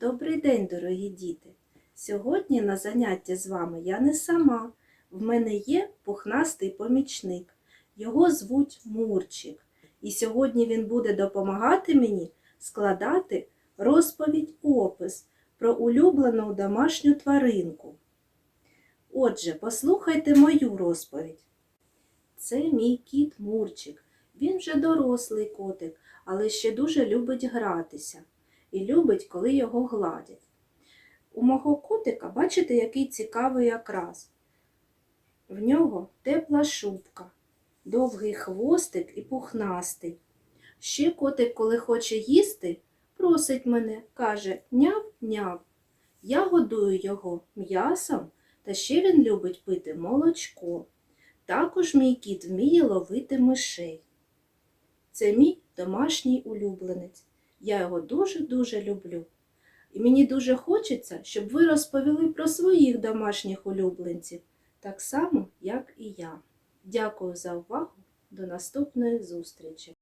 Добрий день, дорогі діти! Сьогодні на заняття з вами я не сама. В мене є пухнастий помічник. Його звуть Мурчик. І сьогодні він буде допомагати мені складати розповідь опис про улюблену домашню тваринку. Отже, послухайте мою розповідь. Це мій кіт Мурчик. Він вже дорослий котик, але ще дуже любить гратися і любить, коли його гладять. У мого котика бачите, який цікавий окрас. В нього тепла шубка, довгий хвостик і пухнастий. Ще котик, коли хоче їсти, просить мене, каже няв-няв. Я годую його м'ясом, та ще він любить пити молочко. Також мій кіт вміє ловити мишей. Це мій домашній улюбленець. Я його дуже-дуже люблю. І мені дуже хочеться, щоб ви розповіли про своїх домашніх улюбленців, так само, як і я. Дякую за увагу. До наступної зустрічі!